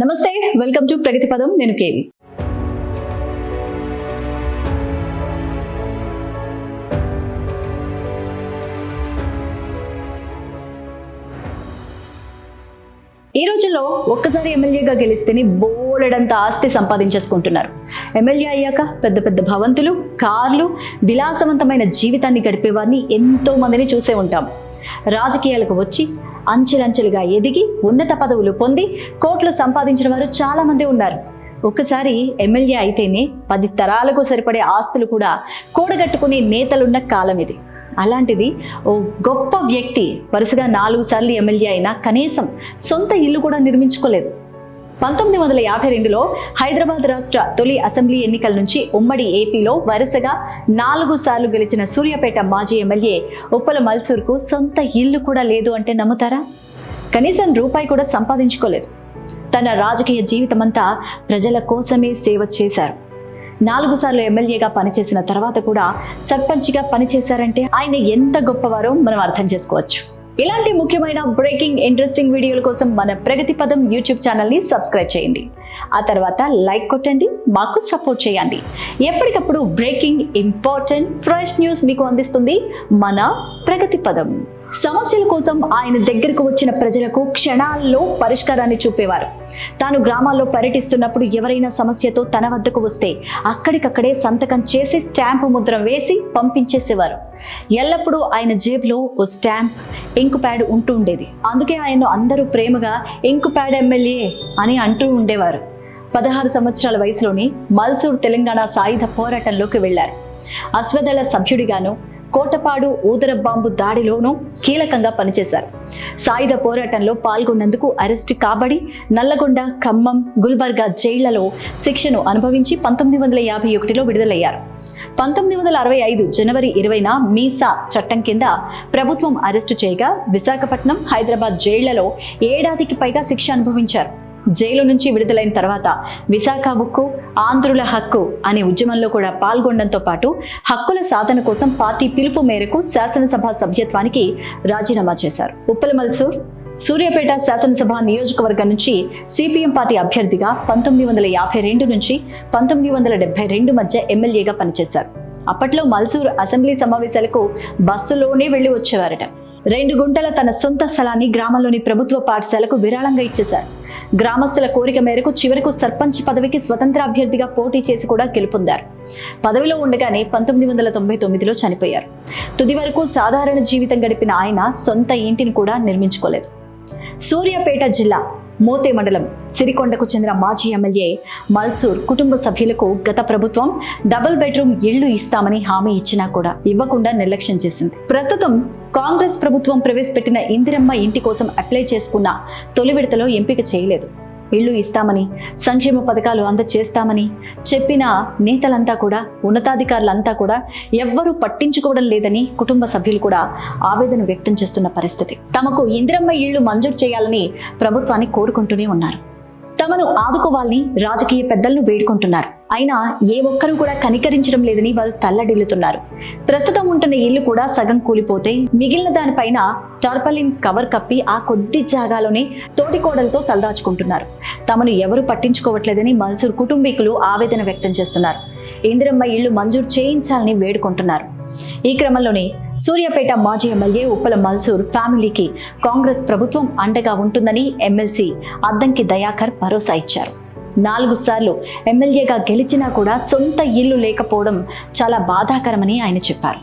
నమస్తే welcome to ప్రగతి పదం. నేను కేవి. ఈ రోజుల్లో ఒక్కసారి ఎమ్మెల్యేగా గెలిస్తేనే బోలెడంత ఆస్తి సంపాదించేసుకుంటున్నారు. ఎమ్మెల్యే అయ్యాక పెద్ద పెద్ద భవంతులు కార్లు విలాసవంతమైన జీవితాన్ని గడిపేవారిని ఎంతో మందిని చూసే ఉంటాం. రాజకీయాలకు వచ్చి అంచెలంచెలుగా ఎదిగి ఉన్నత పదవులు పొంది కోట్లు సంపాదించిన వారు చాలా మంది ఉన్నారు. ఒక్కసారి ఎమ్మెల్యే అయితేనే పది తరాలకు సరిపడే ఆస్తులు కూడా కూడగట్టుకునే నేతలున్న కాలం ఇది. అలాంటిది ఓ గొప్ప వ్యక్తి వరుసగా నాలుగు సార్లు ఎమ్మెల్యే అయినా కనీసం సొంత ఇల్లు కూడా నిర్మించుకోలేదు. పంతొమ్మిది వందల యాభై రెండులో హైదరాబాద్ రాష్ట్ర తొలి అసెంబ్లీ ఎన్నికల నుంచి ఉమ్మడి ఏపీలో వరుసగా నాలుగు సార్లు గెలిచిన సూర్యాపేట మాజీ ఎమ్మెల్యే ఉప్పల మల్సూర్కు సొంత ఇల్లు కూడా లేదు అంటే నమ్ముతారా? కనీసం రూపాయి కూడా సంపాదించుకోలేదు. తన రాజకీయ జీవితమంతా ప్రజల కోసమే సేవ చేశారు. నాలుగు సార్లు ఎమ్మెల్యేగా పనిచేసిన తర్వాత కూడా సర్పంచ్గా పనిచేశారంటే ఆయన ఎంత గొప్పవారో మనం అర్థం చేసుకోవచ్చు. ఇలాంటి ముఖ్యమైన బ్రేకింగ్ ఇంట్రెస్టింగ్ వీడియోల కోసం మన ప్రగతి పదం యూట్యూబ్ ఛానల్ని సబ్స్క్రైబ్ చేయండి. ఆ తర్వాత లైక్ కొట్టండి మాకు సపోర్ట్ చేయండి. ఎప్పటికప్పుడు బ్రేకింగ్ ఇంపార్టెంట్ ఫ్రెష్ న్యూస్ మీకు అందిస్తుంది మన ప్రగతి పదం. సమస్యల కోసం ఆయన దగ్గరకు వచ్చిన ప్రజలకు క్షణాల్లో పరిష్కారాన్ని చూపేవారు. తాను గ్రామాల్లో పర్యటిస్తున్నప్పుడు ఎవరైనా సమస్యతో తన వద్దకు వస్తే అక్కడికక్కడే సంతకం చేసి స్టాంపు ముద్ర వేసి పంపించేసేవారు. ఎల్లప్పుడూ ఆయన జేబులో ఓ స్టాంప్ ఇంకు ప్యాడ్ ఉంటూ ఉండేది. అందుకే ఆయన అందరూ ప్రేమగా ఇంకు ప్యాడ్ ఎమ్మెల్యే అని అంటూ ఉండేవారు. పదహారు సంవత్సరాల వయసులోని మల్సూర్ తెలంగాణ సాయుధ పోరాటంలోకి వెళ్ళారు అశ్వదళ సభ్యుడిగాను కోటపాడు ఊదరబాంబు దాడిలోనూ కీలకంగా పనిచేశారు. సాయుధ పోరాటంలో పాల్గొన్నందుకు అరెస్టు కాబడి నల్లగొండ ఖమ్మం గుల్బర్గా జైళ్ళలో శిక్షను అనుభవించి పంతొమ్మిది వందల యాభై ఒకటిలో విడుదలయ్యారు. పంతొమ్మిది వందల అరవై ఐదు జనవరి ఇరవైన మీసా చట్టం కింద ప్రభుత్వం అరెస్టు చేయగా విశాఖపట్నం హైదరాబాద్ జైళ్ళలో ఏడాదికి పైగా శిక్ష అనుభవించారు. జైలు నుంచి విడుదలైన తర్వాత విశాఖ ఉక్కు ఆంధ్రుల హక్కు అనే ఉద్యమంలో కూడా పాల్గొనడంతో పాటు హక్కుల సాధన కోసం పార్టీ పిలుపు మేరకు శాసనసభ సభ్యత్వానికి రాజీనామా చేశారు. ఉప్పల మల్సూర్ సూర్యాపేట శాసనసభ నియోజకవర్గం నుంచి సిపిఎం పార్టీ అభ్యర్థిగా పంతొమ్మిది వందల యాభై రెండు నుంచి పంతొమ్మిది వందల డెబ్బై రెండు మధ్య ఎమ్మెల్యేగా పనిచేశారు. అప్పట్లో మల్సూర్ అసెంబ్లీ సమావేశాలకు బస్సులోనే వెళ్ళి వచ్చేవారట. రెండు గుంటల తన సొంత స్థలాన్ని గ్రామంలోని ప్రభుత్వ పాఠశాలకు విరాళంగా ఇచ్చేశారు. గ్రామస్తుల కోరిక మేరకు చివరకు సర్పంచ్ పదవికి స్వతంత్ర అభ్యర్థిగా పోటీ చేసి కూడా గెలుపొందారు. పదవిలో ఉండగానే పంతొమ్మిది వందల తొంభై తొమ్మిదిలో చనిపోయారు. తుది వరకు సాధారణ జీవితం గడిపిన ఆయన సొంత ఇంటిని కూడా నిర్మించుకోలేదు. సూర్యాపేట జిల్లా మోతే మండలం సిరికొండకు చెందిన మాజీ ఎమ్మెల్యే మల్సూర్ కుటుంబ సభ్యులకు గత ప్రభుత్వం డబుల్ బెడ్రూమ్ ఇళ్ళు ఇస్తామని హామీ ఇచ్చినా కూడా ఇవ్వకుండా నిర్లక్ష్యం చేసింది. ప్రస్తుతం కాంగ్రెస్ ప్రభుత్వం ప్రవేశపెట్టిన ఇందిరమ్మ ఇంటి కోసం అప్లై చేసుకున్న తొలి విడతలో ఎంపిక చేయలేదు. ఇళ్ళు ఇస్తామని సంక్షేమ పథకాలు అందచేస్తామని చెప్పిన నేతలంతా కూడా ఉన్నతాధికారులంతా కూడా ఎవ్వరూ పట్టించుకోవడం లేదని కుటుంబ సభ్యులు కూడా ఆవేదన వ్యక్తం చేస్తున్న పరిస్థితి. తమకు ఇందిరమ్మ ఇళ్ళు మంజూరు చేయాలని ప్రభుత్వాన్ని కోరుకుంటూనే ఉన్నారు. తమను ఆదుకోవాలని రాజకీయ పెద్దలను వేడుకుంటున్నారు. అయినా ఏ ఒక్కరూ కూడా కనికరించడం లేదని వారు తల్లడిల్లుతున్నారు. ప్రస్తుతం ఉంటున్న ఇల్లు కూడా సగం కూలిపోతే మిగిలిన దానిపైన టార్పలిన్ కవర్ కప్పి ఆ కొద్ది జాగాలోనే తోటికోడలతో తలదాచుకుంటున్నారు. తమను ఎవరు పట్టించుకోవట్లేదని మల్సూర్ కుటుంబీకులు ఆవేదన వ్యక్తం చేస్తున్నారు. ఇందిరమ్మ ఇల్లు మంజూరు చేయించాలని వేడుకుంటున్నారు. ఈ క్రమంలోనే సూర్యాపేట మాజీ ఎమ్మెల్యే ఉప్పల మల్సూర్ ఫ్యామిలీకి కాంగ్రెస్ ప్రభుత్వం అండగా ఉంటుందని ఎమ్మెల్సీ అద్దంకి దయాకర్ భరోసా ఇచ్చారు. నాలుగు సార్లు ఎమ్మెల్యేగా గెలిచినా కూడా సొంత ఇల్లు లేకపోవడం చాలా బాధాకరమని ఆయన చెప్పారు.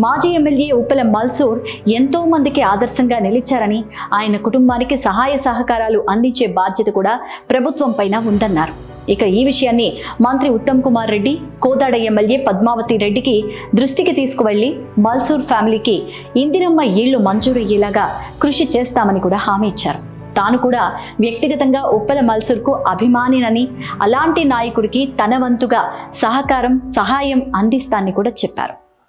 మాజీ ఎమ్మెల్యే ఉప్పల మల్సూర్ ఎంతో మందికి ఆదర్శంగా నిలిచారని ఆయన కుటుంబానికి సహాయ సహకారాలు అందించే బాధ్యత కూడా ప్రభుత్వం పైన ఉందన్నారు. ఇక ఈ విషయాన్ని మంత్రి ఉత్తమ్ కుమార్ రెడ్డి కోదాడ ఎమ్మెల్యే పద్మావతి రెడ్డికి దృష్టికి తీసుకువెళ్ళి మల్సూర్ ఫ్యామిలీకి ఇందిరమ్మ ఇళ్ళు మంజూరయ్యేలాగా కృషి చేస్తామని కూడా హామీ ఇచ్చారు. తాను కూడా వ్యక్తిగతంగా ఉప్పల మల్సూర్కు అభిమానినని అలాంటి నాయకుడికి తన వంతుగా సహకారం సహాయం అందిస్తానని కూడా చెప్పారు.